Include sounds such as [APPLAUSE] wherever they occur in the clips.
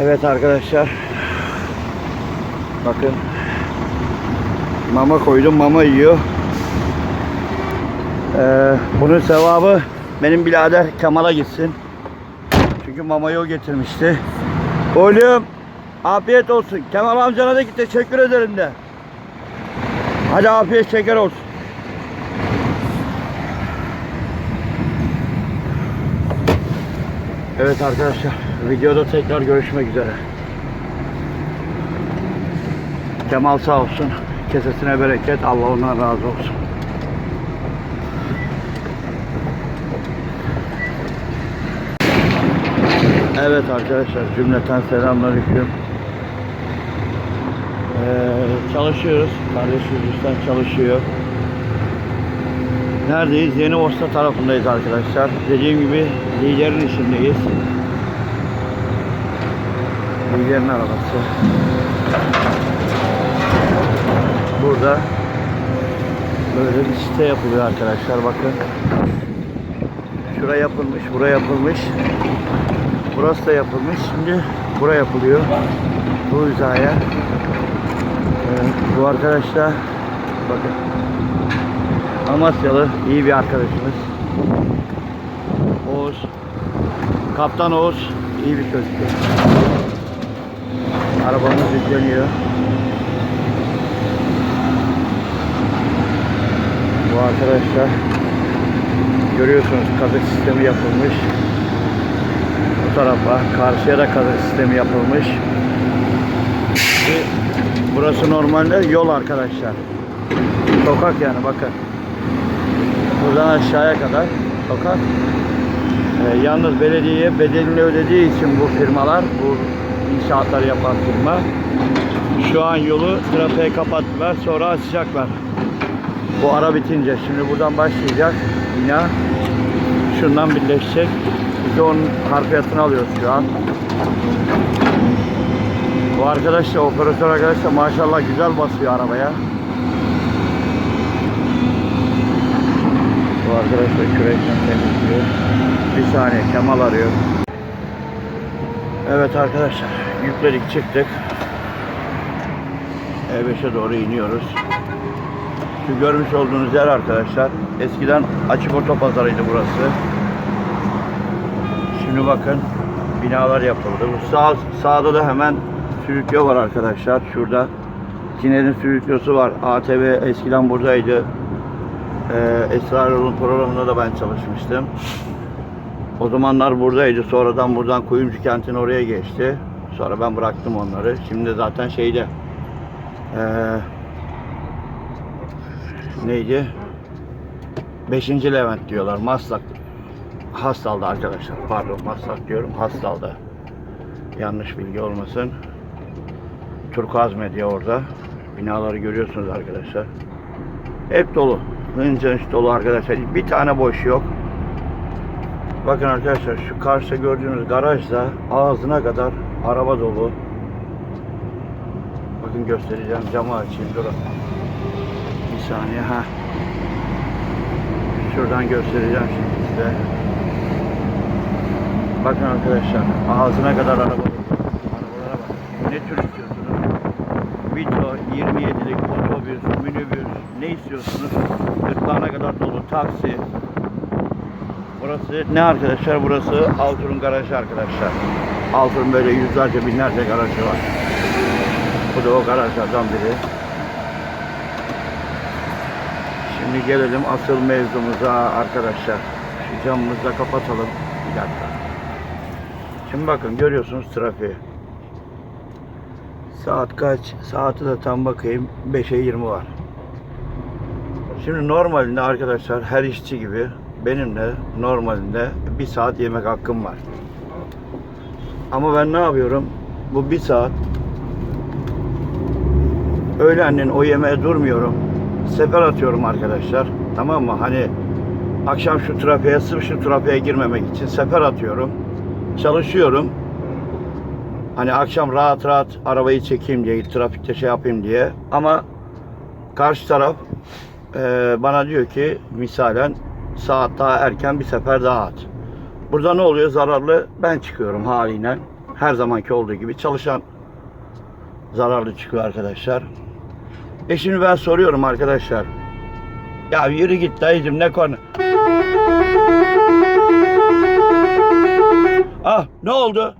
Evet arkadaşlar. Bakın. Mama koydum. Mama yiyor. Ee, bunun sevabı benim birader Kemal'a gitsin. Çünkü mamayı o getirmişti. Oğlum afiyet olsun. Kemal amcana da git teşekkür ederim de. Hadi afiyet şeker olsun. Evet arkadaşlar videoda tekrar görüşmek üzere. Kemal sağ olsun. Kesesine bereket. Allah ondan razı olsun. Evet arkadaşlar cümleten selamünaleyküm. Ee, çalışıyoruz. Kardeşimiz çalışıyor. Neredeyiz? Yeni Osta tarafındayız arkadaşlar. Dediğim gibi liderin işindeyiz. Liderin arabası. Burada böyle bir site yapılıyor arkadaşlar. Bakın. Şura yapılmış, bura yapılmış. Burası da yapılmış. Şimdi bura yapılıyor. Bu hizaya. Ee, bu arkadaş da bakın Amasyalı iyi bir arkadaşımız. Oğuz. Kaptan Oğuz iyi bir çocuk. Arabamız yükleniyor. Bu arkadaşlar görüyorsunuz kazık sistemi yapılmış. Bu tarafa karşıya da kazık sistemi yapılmış. Burası normalde yol arkadaşlar. Sokak yani bakın. Buradan aşağıya kadar sokak. Ee, yalnız belediyeye bedelini ödediği için bu firmalar, bu inşaatları yapan firma şu an yolu trafiğe kapattılar sonra açacaklar. Bu ara bitince şimdi buradan başlayacak bina şundan birleşecek. Biz de onun harfiyatını alıyoruz şu an. Bu arkadaş da operatör arkadaş da maşallah güzel basıyor arabaya. Bu arkadaş da kürekle temizliyor. Bir saniye Kemal arıyor. Evet arkadaşlar yükledik çıktık. E5'e doğru iniyoruz. Şu görmüş olduğunuz yer arkadaşlar eskiden açık otopazarıydı burası. Şimdi bakın binalar yapıldı. Bu sağ, sağda da hemen sürüklüyor var arkadaşlar. Şurada Kiner'in sürüklüyosu var. ATV eskiden buradaydı. Ee, Esra programında da ben çalışmıştım. O zamanlar buradaydı. Sonradan buradan Kuyumcu kentin oraya geçti. Sonra ben bıraktım onları. Şimdi zaten şeyde ee, neydi? 5. Levent diyorlar. Maslak. Hastal'da arkadaşlar. Pardon Maslak diyorum. Hastal'da. Yanlış bilgi olmasın. Turkuaz Medya orada. Binaları görüyorsunuz arkadaşlar. Hep dolu. Hınca hınç dolu arkadaşlar. Bir tane boş yok. Bakın arkadaşlar şu karşıda gördüğünüz garajda ağzına kadar araba dolu. Bakın göstereceğim. Camı açayım. Durun. Bir saniye. ha. Şuradan göstereceğim şimdi size. Bakın arkadaşlar ağzına kadar araba dolu. Arabalara bak. Ne tür istiyorsunuz? Vito, 27'lik otobüs, minibüs ne istiyorsunuz? Gırtlağına kadar dolu taksi. Burası ne arkadaşlar? Burası Altur'un garajı arkadaşlar. Altur'un böyle yüzlerce binlerce garajı var. Bu da o garajlardan biri. Şimdi gelelim asıl mevzumuza arkadaşlar. Şu camımızı da kapatalım. Bir dakika. Şimdi bakın görüyorsunuz trafiği. Saat kaç? Saati de tam bakayım. 5'e 20 var. Şimdi normalinde arkadaşlar her işçi gibi benim de normalinde bir saat yemek hakkım var. Ama ben ne yapıyorum? Bu bir saat öğlenin o yemeğe durmuyorum. Sefer atıyorum arkadaşlar. Tamam mı? Hani akşam şu trafiğe, sırf şu trafiğe girmemek için sefer atıyorum. Çalışıyorum. Hani akşam rahat rahat arabayı çekeyim diye, trafikte şey yapayım diye. Ama karşı taraf e, bana diyor ki misalen saat daha erken bir sefer daha at. Burada ne oluyor? Zararlı ben çıkıyorum haliyle. Her zamanki olduğu gibi çalışan zararlı çıkıyor arkadaşlar. E şimdi ben soruyorum arkadaşlar. Ya yürü git dayıcım ne konu? Ah ne oldu?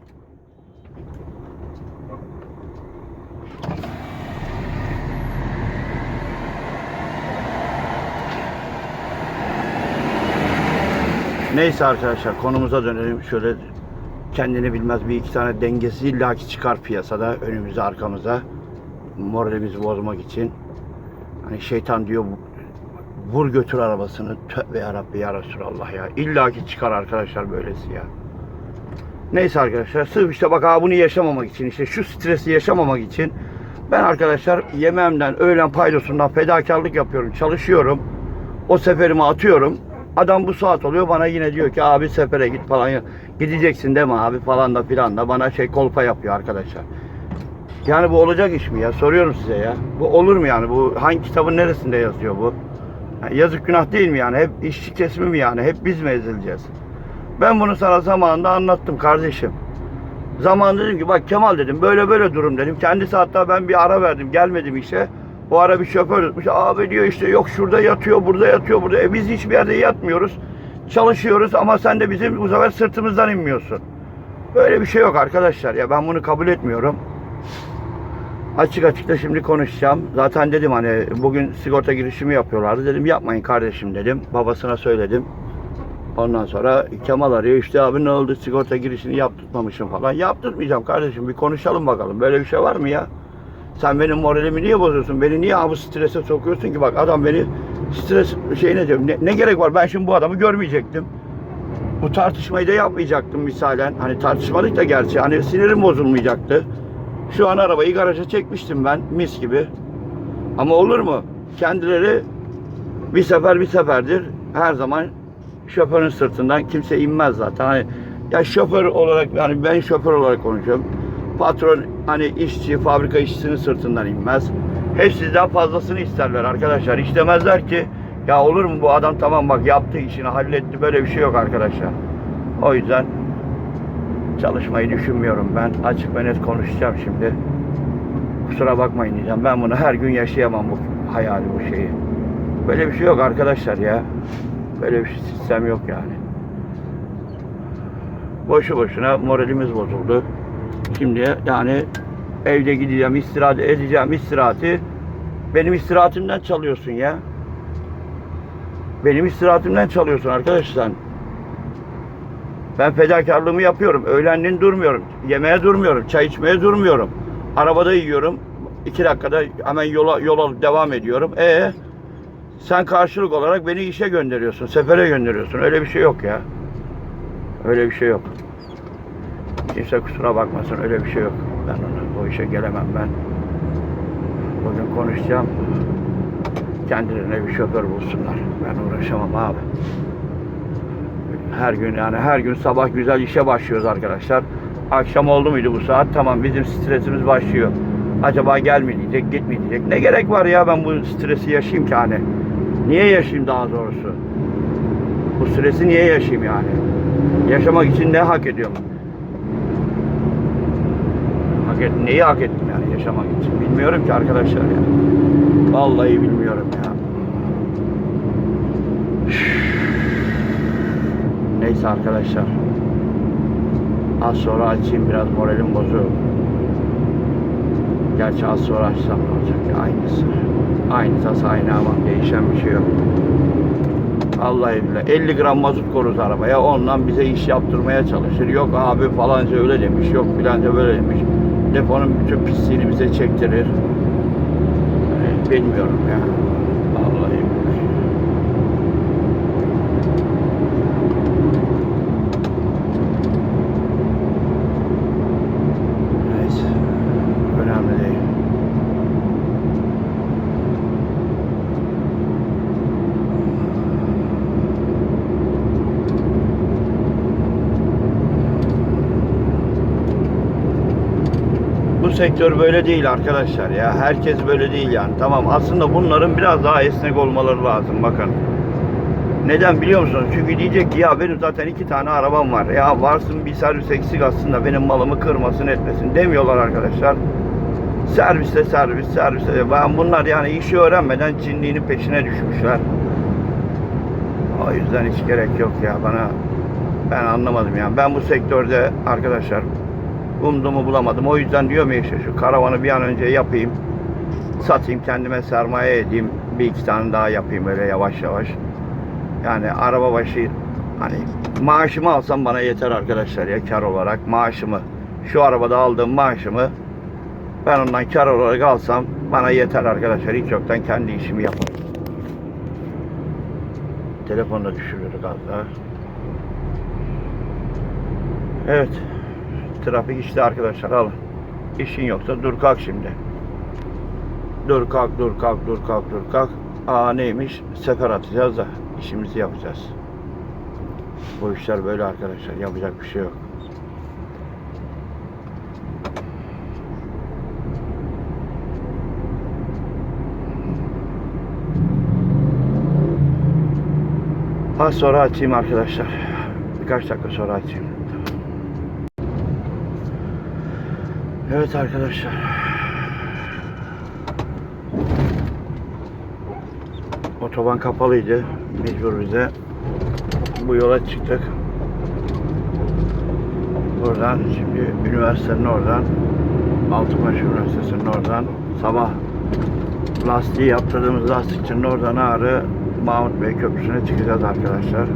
Neyse arkadaşlar konumuza dönelim. Şöyle kendini bilmez bir iki tane dengesi illaki çıkar piyasada önümüze arkamıza moralimizi bozmak için. Hani şeytan diyor vur götür arabasını. Tövbe yarabbi ya Resulallah ya. illaki çıkar arkadaşlar böylesi ya. Neyse arkadaşlar sırf işte bak abi bunu yaşamamak için işte şu stresi yaşamamak için ben arkadaşlar yemeğimden öğlen paydosundan fedakarlık yapıyorum çalışıyorum o seferimi atıyorum adam bu saat oluyor bana yine diyor ki abi sefere git falan gideceksin deme abi falan da filan da bana şey kolpa yapıyor arkadaşlar. Yani bu olacak iş mi ya? Soruyorum size ya. Bu olur mu yani? Bu hangi kitabın neresinde yazıyor bu? Yazık günah değil mi yani? Hep işçi kesimi mi yani? Hep biz mi ezileceğiz? Ben bunu sana zamanında anlattım kardeşim. Zaman dedim ki bak Kemal dedim böyle böyle durum dedim. Kendisi hatta ben bir ara verdim gelmedim işe. O ara bir şoför tutmuş. Abi diyor işte yok şurada yatıyor burada yatıyor burada. E biz hiçbir yerde yatmıyoruz. Çalışıyoruz ama sen de bizim bu sefer sırtımızdan inmiyorsun. Böyle bir şey yok arkadaşlar ya ben bunu kabul etmiyorum. Açık açık da şimdi konuşacağım. Zaten dedim hani bugün sigorta girişimi yapıyorlardı. Dedim yapmayın kardeşim dedim. Babasına söyledim. Ondan sonra Kemal arıyor işte abi ne oldu sigorta girişini yaptırmamışım falan. Yaptırmayacağım kardeşim bir konuşalım bakalım. Böyle bir şey var mı ya? Sen benim moralimi niye bozuyorsun? Beni niye abi strese sokuyorsun ki? Bak adam beni stres şeyine diyor. Ne, ne gerek var? Ben şimdi bu adamı görmeyecektim. Bu tartışmayı da yapmayacaktım misalen. Hani tartışmadık da gerçi. Hani sinirim bozulmayacaktı. Şu an arabayı garaja çekmiştim ben mis gibi. Ama olur mu? Kendileri bir sefer bir seferdir her zaman şoförün sırtından kimse inmez zaten. Hani ya şoför olarak yani ben şoför olarak konuşuyorum. Patron hani işçi, fabrika işçisinin sırtından inmez. Hep sizden fazlasını isterler arkadaşlar. Hiç demezler ki ya olur mu bu adam tamam bak yaptı işini halletti böyle bir şey yok arkadaşlar. O yüzden çalışmayı düşünmüyorum ben. Açık ve net konuşacağım şimdi. Kusura bakmayın diyeceğim. Ben bunu her gün yaşayamam bu hayali bu şeyi. Böyle bir şey yok arkadaşlar ya. Böyle bir sistem yok yani. Boşu boşuna moralimiz bozuldu. Şimdi yani evde gideceğim, istirahat edeceğim istirahati benim istirahatimden çalıyorsun ya. Benim istirahatimden çalıyorsun arkadaşlar. Ben fedakarlığımı yapıyorum. Öğlenliğin durmuyorum. Yemeğe durmuyorum. Çay içmeye durmuyorum. Arabada yiyorum. iki dakikada hemen yola, yola devam ediyorum. E sen karşılık olarak beni işe gönderiyorsun. Sefere gönderiyorsun. Öyle bir şey yok ya. Öyle bir şey yok. Kimse kusura bakmasın. Öyle bir şey yok. Ben ona, o işe gelemem ben. Bugün konuşacağım. Kendilerine bir şoför bulsunlar. Ben uğraşamam abi. Her gün yani her gün sabah güzel işe başlıyoruz arkadaşlar. Akşam oldu muydu bu saat? Tamam bizim stresimiz başlıyor. Acaba gelmeyecek, gitmeyecek. Ne gerek var ya ben bu stresi yaşayayım ki hani? Niye yaşayayım daha doğrusu? Bu stresi niye yaşayayım yani? Yaşamak için ne hak ediyorum? Hak et, neyi hak ettim yani yaşamak için? Bilmiyorum ki arkadaşlar ya. Vallahi bilmiyorum ya. Neyse arkadaşlar. Az sonra açayım biraz moralim bozuk. Gerçi az sonra açsam ne olacak ya aynısı. Aynı tas aynı ama değişen bir şey yok. Vallahi billahi 50 gram mazot koruz arabaya ondan bize iş yaptırmaya çalışır. Yok abi falanca öyle demiş, yok filanca böyle demiş. Deponun bütün pisliğini bize çektirir. Yani bilmiyorum ya. Vallahi billahi. Neyse. Önemli değil. Bu sektör böyle değil arkadaşlar ya. Herkes böyle değil yani. Tamam aslında bunların biraz daha esnek olmaları lazım. Bakın. Neden biliyor musunuz? Çünkü diyecek ki ya benim zaten iki tane arabam var. Ya varsın bir servis eksik aslında benim malımı kırmasın etmesin demiyorlar arkadaşlar. Serviste servis, serviste. Ben bunlar yani işi öğrenmeden cinliğinin peşine düşmüşler. O yüzden hiç gerek yok ya bana. Ben anlamadım yani. Ben bu sektörde arkadaşlar umduğumu bulamadım. O yüzden diyorum ya işte şu karavanı bir an önce yapayım. Satayım kendime sermaye edeyim. Bir iki tane daha yapayım öyle yavaş yavaş. Yani araba başı hani maaşımı alsam bana yeter arkadaşlar ya kar olarak maaşımı. Şu arabada aldığım maaşımı ben ondan kar olarak alsam bana yeter arkadaşlar. Hiç yoktan kendi işimi yaparım. Telefonla düşürüyoruz az daha. Evet. Trafik işte arkadaşlar alın. İşin yoksa dur kalk şimdi. Dur kalk dur kalk dur kalk dur kalk. Aa neymiş? Sefer atacağız da işimizi yapacağız. Bu işler böyle arkadaşlar. Yapacak bir şey yok. Az sonra açayım arkadaşlar. Birkaç dakika sonra açayım. Evet arkadaşlar. Otoban kapalıydı. Mecbur bize bu yola çıktık. Buradan şimdi üniversitenin oradan Altınbaş Üniversitesi'nin oradan sabah lastiği yaptırdığımız lastikçinin oradan Ağrı Mahmut Bey Köprüsü'ne çıkacağız arkadaşlar.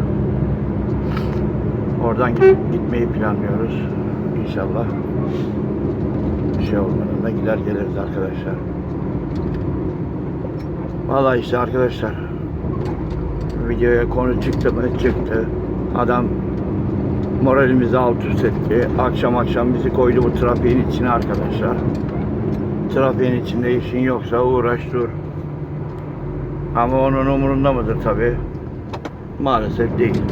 Oradan git- gitmeyi planlıyoruz. İnşallah. Şey olmadan da gider geliriz arkadaşlar. Vallahi işte arkadaşlar videoya konu çıktı mı çıktı. Adam moralimizi alt üst etti. Akşam akşam bizi koydu bu trafiğin içine arkadaşlar. Trafiğin içinde işin yoksa uğraş dur. Ama onun umurunda mıdır tabi? Maalesef değil.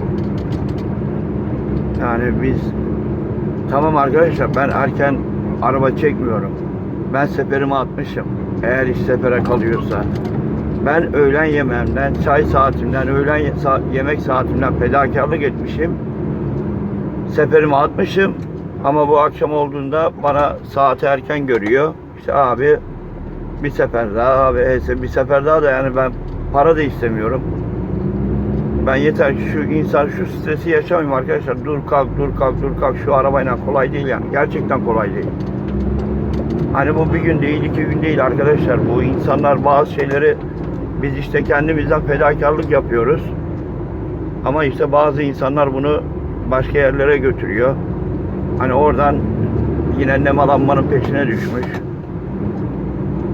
Yani biz tamam arkadaşlar ben erken araba çekmiyorum. Ben seferimi atmışım. Eğer iş sefere kalıyorsa. Ben öğlen yemeğimden, çay saatimden, öğlen yemek saatimden fedakarlık etmişim. Seferimi atmışım. Ama bu akşam olduğunda bana saati erken görüyor. İşte abi bir sefer daha abi ese bir sefer daha da yani ben para da istemiyorum. Ben yeter ki şu insan şu stresi yaşamayayım arkadaşlar. Dur kalk dur kalk dur kalk şu arabayla kolay değil yani. Gerçekten kolay değil. Hani bu bir gün değil iki gün değil arkadaşlar. Bu insanlar bazı şeyleri biz işte kendimizden fedakarlık yapıyoruz. Ama işte bazı insanlar bunu başka yerlere götürüyor. Hani oradan yine nemalanmanın peşine düşmüş.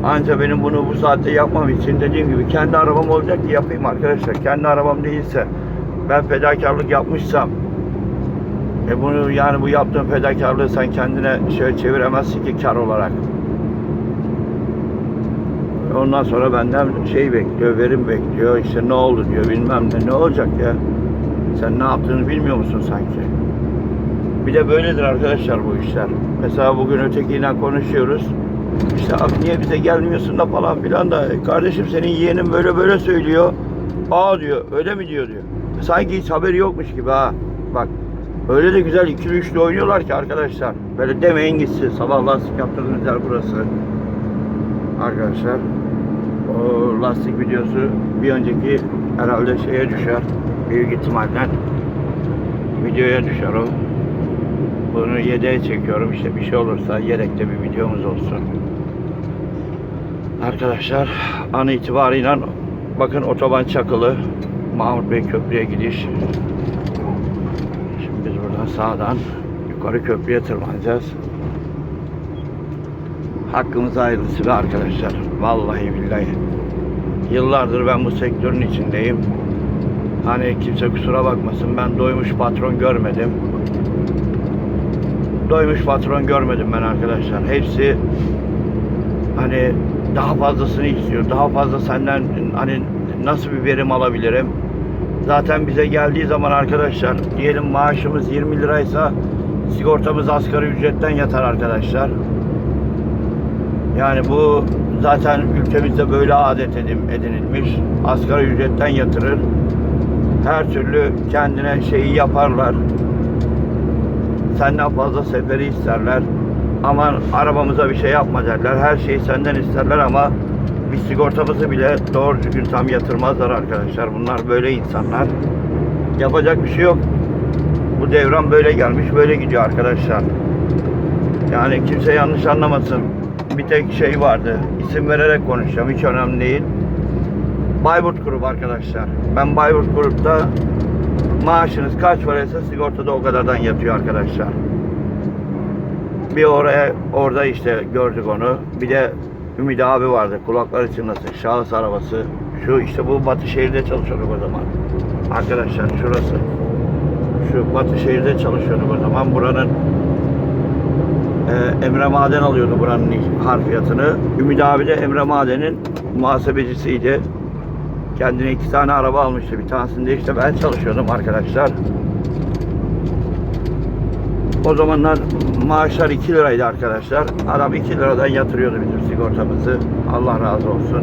Anca benim bunu bu saatte yapmam için dediğim gibi kendi arabam olacak ki yapayım arkadaşlar. Kendi arabam değilse ben fedakarlık yapmışsam e bunu yani bu yaptığın fedakarlığı sen kendine şöyle çeviremezsin ki kar olarak. Ondan sonra benden şey bekliyor, verim bekliyor. İşte ne oldu diyor, bilmem ne. Ne olacak ya? Sen ne yaptığını bilmiyor musun sanki? Bir de böyledir arkadaşlar bu işler. Mesela bugün ötekiyle konuşuyoruz. İşte abi niye bize gelmiyorsun da falan filan da "E kardeşim senin yeğenin böyle böyle söylüyor. Aa diyor öyle mi diyor diyor. Sanki hiç haberi yokmuş gibi ha. Bak öyle de güzel ikili üçlü oynuyorlar ki arkadaşlar. Böyle demeyin gitsin. Sabah lastik yaptırdığımız yer burası. Arkadaşlar o lastik videosu bir önceki herhalde şeye düşer. Büyük ihtimalle videoya düşer o. Bunu yedeğe çekiyorum işte bir şey olursa yedekte bir videomuz olsun. Arkadaşlar an itibariyle bakın otoban çakılı Mahmut Bey köprüye gidiş. Şimdi biz buradan sağdan yukarı köprüye tırmanacağız. Hakkımız hayırlısı be arkadaşlar. Vallahi billahi. Yıllardır ben bu sektörün içindeyim. Hani kimse kusura bakmasın ben doymuş patron görmedim. Doymuş patron görmedim ben arkadaşlar. Hepsi hani daha fazlasını istiyor. Daha fazla senden hani nasıl bir verim alabilirim? Zaten bize geldiği zaman arkadaşlar diyelim maaşımız 20 liraysa sigortamız asgari ücretten yatar arkadaşlar. Yani bu zaten ülkemizde böyle adet edim, edinilmiş. Asgari ücretten yatırır. Her türlü kendine şeyi yaparlar. Senden fazla seferi isterler. Aman arabamıza bir şey yapma derler. Her şeyi senden isterler ama bir sigortamızı bile doğru düzgün tam yatırmazlar arkadaşlar. Bunlar böyle insanlar. Yapacak bir şey yok. Bu devran böyle gelmiş, böyle gidiyor arkadaşlar. Yani kimse yanlış anlamasın. Bir tek şey vardı. İsim vererek konuşacağım. Hiç önemli değil. Bayburt Grup arkadaşlar. Ben Bayburt Grup'ta maaşınız kaç paraysa sigortada o kadardan yatıyor arkadaşlar. Bir oraya orada işte gördük onu. Bir de Ümit abi vardı. Kulakları çınlasın. Şahıs arabası. Şu işte bu Batışehir'de çalışıyorduk o zaman. Arkadaşlar şurası. Şu Batışehir'de çalışıyorduk o zaman. Buranın e, Emre Maden alıyordu buranın harfiyatını. Ümit abi de Emre Maden'in muhasebecisiydi. Kendine iki tane araba almıştı. Bir tanesinde işte ben çalışıyordum arkadaşlar. O zamanlar maaşlar 2 liraydı arkadaşlar. Adam 2 liradan yatırıyordu bizim sigortamızı. Allah razı olsun.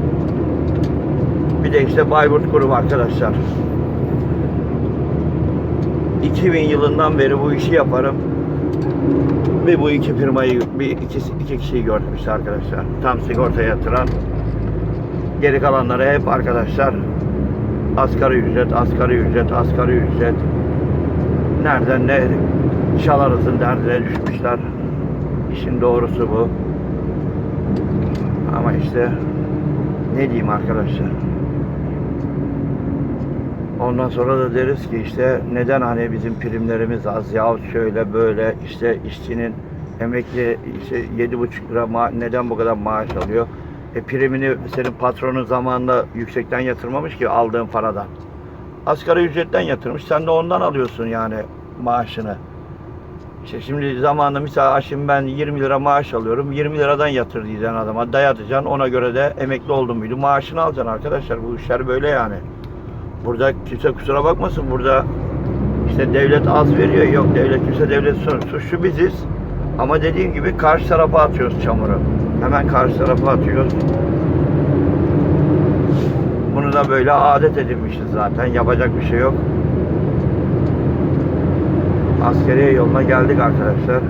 Bir de işte Bayburt grubu arkadaşlar. 2000 yılından beri bu işi yaparım. Ve bu iki firmayı, bir iki, iki kişiyi gördüm işte arkadaşlar. Tam sigorta yatıran. Geri kalanları hep arkadaşlar asgari ücret, asgari ücret, asgari ücret. Nereden ne çalarızın derdine düşmüşler. İşin doğrusu bu. Ama işte ne diyeyim arkadaşlar. Ondan sonra da deriz ki işte neden hani bizim primlerimiz az yahut şöyle böyle işte işçinin emekli işte yedi buçuk lira ma- neden bu kadar maaş alıyor? E primini senin patronun zamanında yüksekten yatırmamış ki aldığın paradan. Asgari ücretten yatırmış. Sen de ondan alıyorsun yani maaşını. İşte şimdi zamanında mesela şimdi ben 20 lira maaş alıyorum. 20 liradan yatır diyeceksin adama. Dayatacaksın. Ona göre de emekli oldum muydu maaşını alacaksın arkadaşlar. Bu işler böyle yani. Burada kimse kusura bakmasın. Burada işte devlet az veriyor. Yok devlet kimse devlet suç- suçlu biziz. Ama dediğim gibi karşı tarafa atıyoruz çamuru. Hemen karşı tarafa atıyoruz. Bunu da böyle adet edinmişiz zaten. Yapacak bir şey yok. Askeriye yoluna geldik arkadaşlar.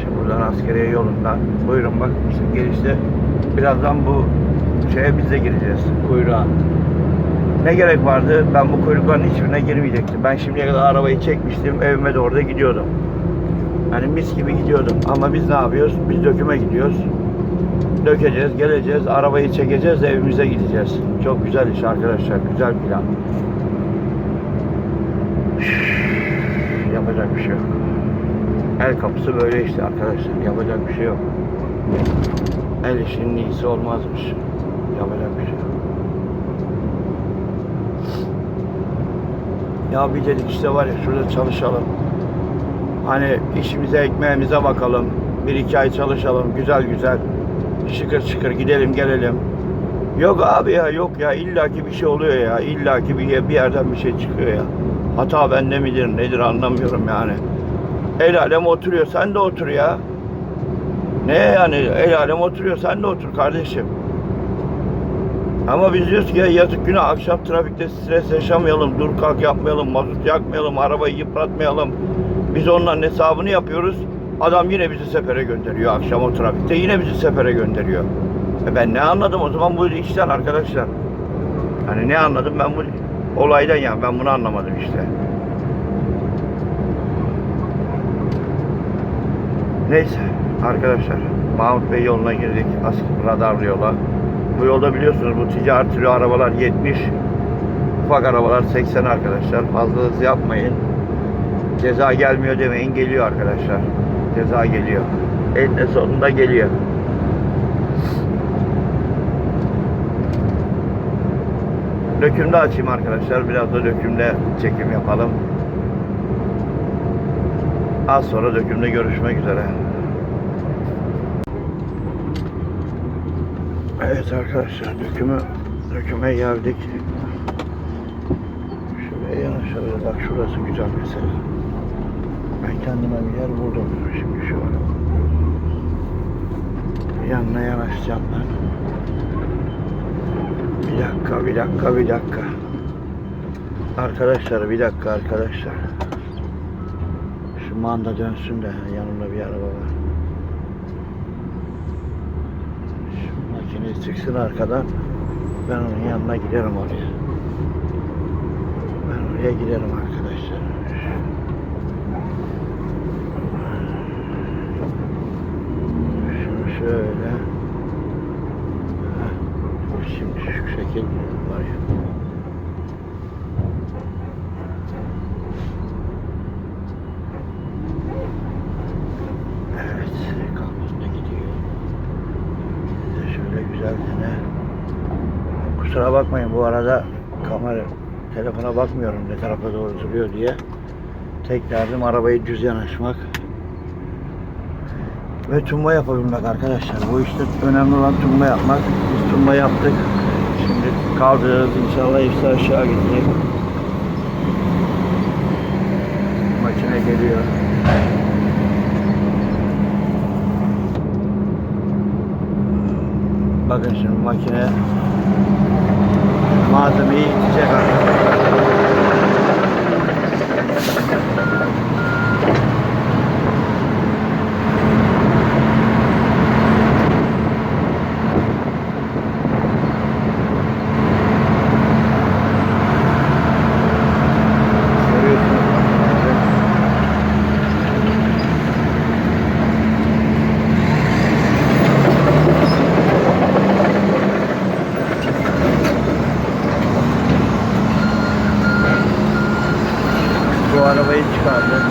Şimdi buradan askeriye yolundan. Buyurun bak işte girişte. Birazdan bu şeye biz de gireceğiz. Kuyruğa. Ne gerek vardı? Ben bu kuyrukların hiçbirine girmeyecektim. Ben şimdiye kadar arabayı çekmiştim. Evime doğru da gidiyordum. Yani mis gibi gidiyordum. Ama biz ne yapıyoruz? Biz döküme gidiyoruz. Dökeceğiz, geleceğiz, arabayı çekeceğiz, evimize gideceğiz. Çok güzel iş arkadaşlar, güzel plan. Yapacak bir şey yok. El kapısı böyle işte arkadaşlar. Yapacak bir şey yok. El işinin iyisi olmazmış. Yapacak bir şey yok. Ya bir dedik işte var ya şurada çalışalım. Hani işimize ekmeğimize bakalım. Bir iki ay çalışalım güzel güzel. Şıkır şıkır gidelim gelelim. Yok abi ya yok ya illaki bir şey oluyor ya. illaki bir, bir yerden bir şey çıkıyor ya. Hata bende midir nedir anlamıyorum yani. El alem oturuyor sen de otur ya. Ne yani el alem oturuyor sen de otur kardeşim. Ama biz diyoruz ki ya yazık günah akşam trafikte stres yaşamayalım, dur kalk yapmayalım, mazot yakmayalım, arabayı yıpratmayalım. Biz onların hesabını yapıyoruz. Adam yine bizi sefere gönderiyor akşam o trafikte yine bizi sefere gönderiyor. E ben ne anladım o zaman bu işten arkadaşlar? Hani ne anladım ben bu olaydan ya ben bunu anlamadım işte. Neyse arkadaşlar Mahmut Bey yoluna girdik. As- radarlı yola. Bu yolda biliyorsunuz bu ticari türü arabalar 70. Ufak arabalar 80 arkadaşlar. Fazla hız yapmayın. Ceza gelmiyor demeyin. Geliyor arkadaşlar. Ceza geliyor. Eninde sonunda geliyor. Dökümde açayım arkadaşlar. Biraz da dökümde çekim yapalım. Az sonra dökümde görüşmek üzere. Evet arkadaşlar dökümü döküme geldik. Şuraya yanaşalım. Bak şurası güzel mesela. Ben kendime bir yer buldum. Şimdi şu an. Yanına yanaşacağım ben. Bir dakika, bir dakika, bir dakika. Arkadaşlar bir dakika arkadaşlar. Şu manda dönsün de yanımda bir araba var. Şu makineyi çıksın arkadan. Ben onun yanına giderim oraya. Ben oraya giderim arkadaşlar. Şunu şöyle. Şu şekil var ya. Evet, kablosuna gidiyor. Biz de şöyle güzel ne? Kusura bakmayın bu arada kamera, telefona bakmıyorum ne tarafa doğru duruyor diye. Tek derdim arabayı düz yanaşmak. Ve tumba yapabilmek arkadaşlar. Bu işte önemli olan tumba yapmak. Biz tumba yaptık. Kaldırırız inşallah hepsi aşağı gidecek. Makine geliyor. Bakın şimdi makine malzemeyi itecek arkadaşlar. Görüyorsunuz makineleri. Bu arabayı çıkardı.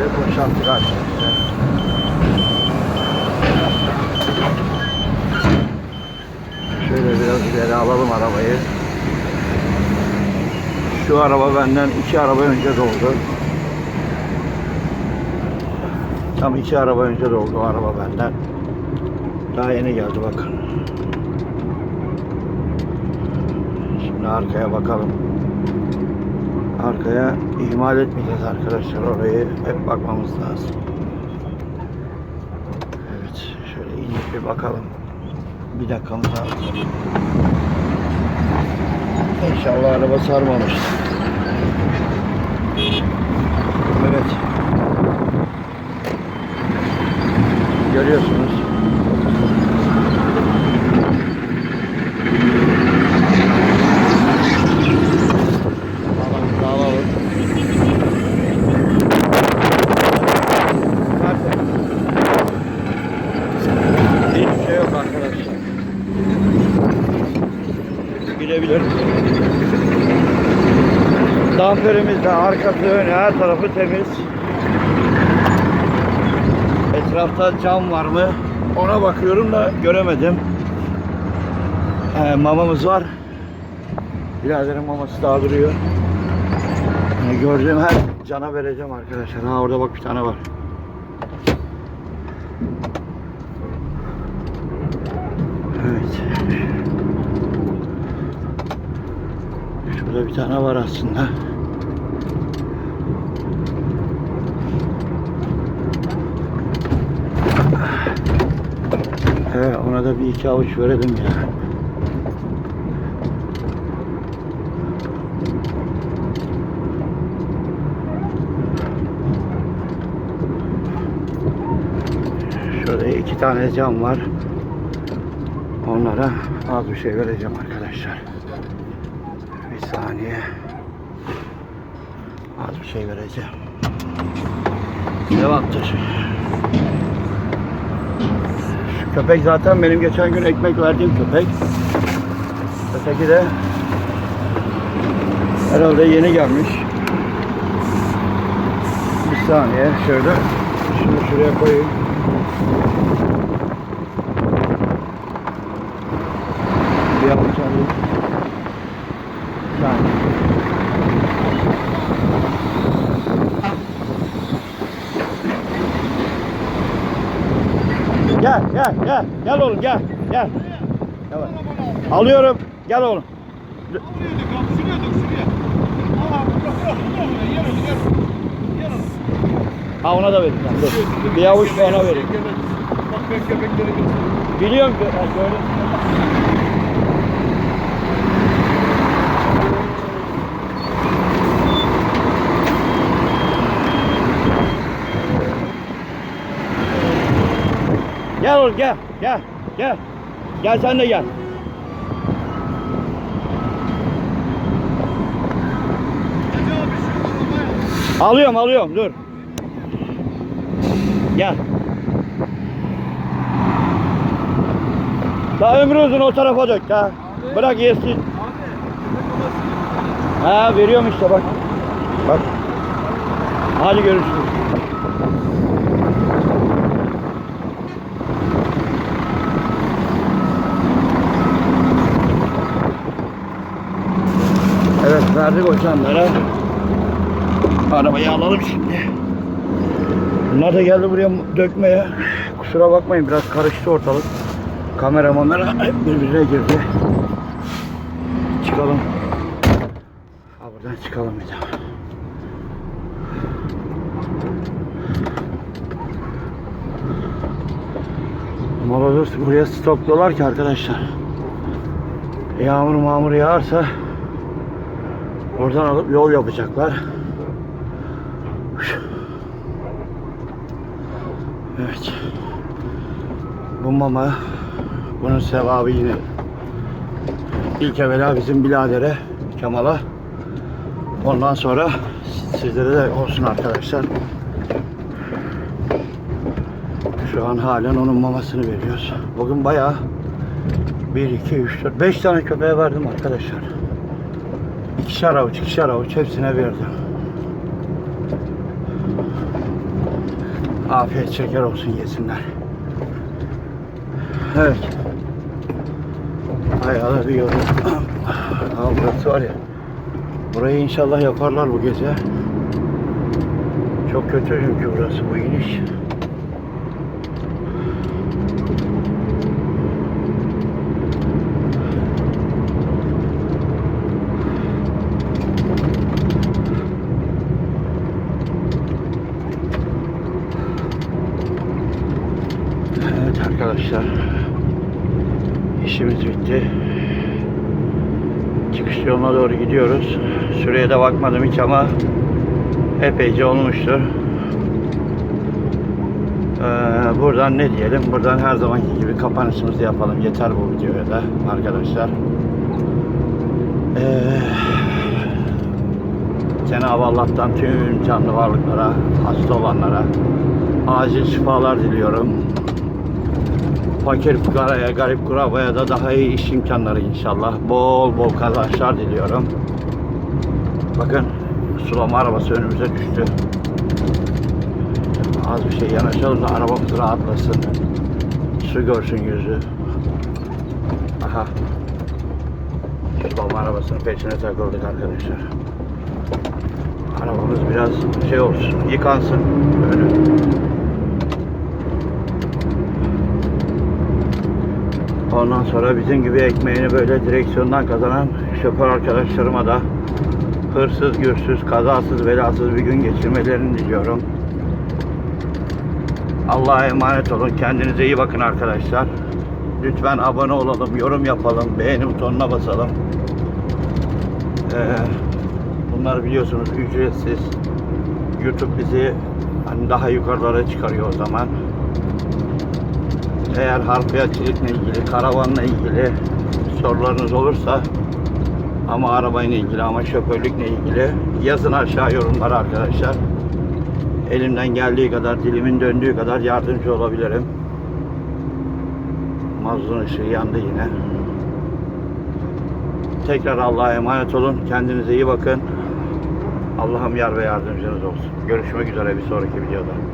Ve boşalttık arkadaşlar. Şöyle biraz ileri alalım arabayı. Şu araba benden iki araba önce doldu. Tam iki araba önce doldu o araba benden. Daha yeni geldi bakın. Şimdi arkaya bakalım. Arkaya ihmal etmeyeceğiz arkadaşlar orayı hep bakmamız lazım. Evet şöyle inip bir bakalım. Bir dakikamız aldı. İnşallah araba sarmamıştır. Evet. Görüyorsunuz. Alalım, alalım. Hiçbir şey yok arkadaşlar. Gidebilir. Damperimiz de arkası önü her tarafı temiz. Etrafta cam var mı? Ona bakıyorum da göremedim. Ee, mamamız var. Biraderin maması daha duruyor. Yani gördüğüm her cana vereceğim arkadaşlar. Ha orada bak bir tane var. Evet. Şurada bir tane var aslında. He, ona da bir iki avuç verelim ya. Şurada iki tane cam var. Onlara az bir şey vereceğim arkadaşlar. Saniye. Az bir şey vereceğim. Devamdır. Şu köpek zaten benim geçen gün ekmek verdiğim köpek. Öteki de herhalde yeni gelmiş. Bir saniye şöyle. Şunu şuraya koyayım. Bir avuç alayım. Bir saniye. Gel gel gel. Gel oğlum gel. Gel. Gel. Alıyorum. Gel oğlum. Sürüyorduk, sürüyorduk, sürüyor. Ha ona da verin. Dur. Bir avuç da ona verin. Bak köpekleri. Biliyorum ki. ha, Şöyle. Gel oğlum gel. Gel. Gel. Gel sen de gel. Alıyorum alıyorum dur. Gel. Daha ömrü uzun o tarafa dök ha. Bırak yesin. Ha veriyorum işte bak. Bak. Hadi görüşürüz. Evet verdik o çanlara. Arabayı alalım şimdi. Bunlar da geldi buraya dökmeye. Kusura bakmayın biraz karıştı ortalık. Kamera mamera birbirine girdi. Çıkalım. Ha buradan çıkalım bir daha. Molodur buraya stokluyorlar ki arkadaşlar. Yağmur mağmur yağarsa oradan alıp yol yapacaklar. Evet. Bu mama bunun sevabı yine İlk evvela bizim biradere Kemal'a ondan sonra sizlere de olsun arkadaşlar. Şu an halen onun mamasını veriyoruz. Bugün bayağı 1, 2, 3, 4, 5 tane köpeğe verdim arkadaşlar. İkişer avuç, ikişer avuç hepsine verdim. Afiyet şeker olsun yesinler. Evet. Bayağı da bir yolu. Ha [CLEARS THROAT] burası var ya. Burayı inşallah yaparlar bu gece. Çok kötü çünkü burası bu iniş. Evet arkadaşlar. İşimiz bitti. Çıkış yoluna doğru gidiyoruz. Süreye de bakmadım hiç ama epeyce olmuştur. Ee, buradan ne diyelim? Buradan her zamanki gibi kapanışımızı yapalım. Yeter bu videoya da arkadaşlar. Ee, Cenab-ı Allah'tan tüm canlı varlıklara, hasta olanlara acil şifalar diliyorum. Fakir fukaraya, garip kurabaya da daha iyi iş imkanları inşallah. Bol bol kazançlar diliyorum. Bakın sulama arabası önümüze düştü. Az bir şey yanaşalım da arabamız rahatlasın. Su görsün yüzü. Aha. Sulama arabasının peşine takıldık arkadaşlar. Arabamız biraz şey olsun, yıkansın. Böyle. Ondan sonra bizim gibi ekmeğini böyle direksiyondan kazanan şoför arkadaşlarıma da hırsız, gürsüz, kazasız, belasız bir gün geçirmelerini diliyorum. Allah'a emanet olun. Kendinize iyi bakın arkadaşlar. Lütfen abone olalım, yorum yapalım, beğeni butonuna basalım. Ee, bunlar biliyorsunuz ücretsiz. YouTube bizi hani daha yukarılara çıkarıyor o zaman. Eğer harfiyatçılıkla ilgili, karavanla ilgili sorularınız olursa ama arabayla ilgili ama şoförlükle ilgili yazın aşağı yorumlara arkadaşlar. Elimden geldiği kadar, dilimin döndüğü kadar yardımcı olabilirim. Mazlum ışığı yandı yine. Tekrar Allah'a emanet olun. Kendinize iyi bakın. Allah'ım yar ve yardımcınız olsun. Görüşmek üzere bir sonraki videoda.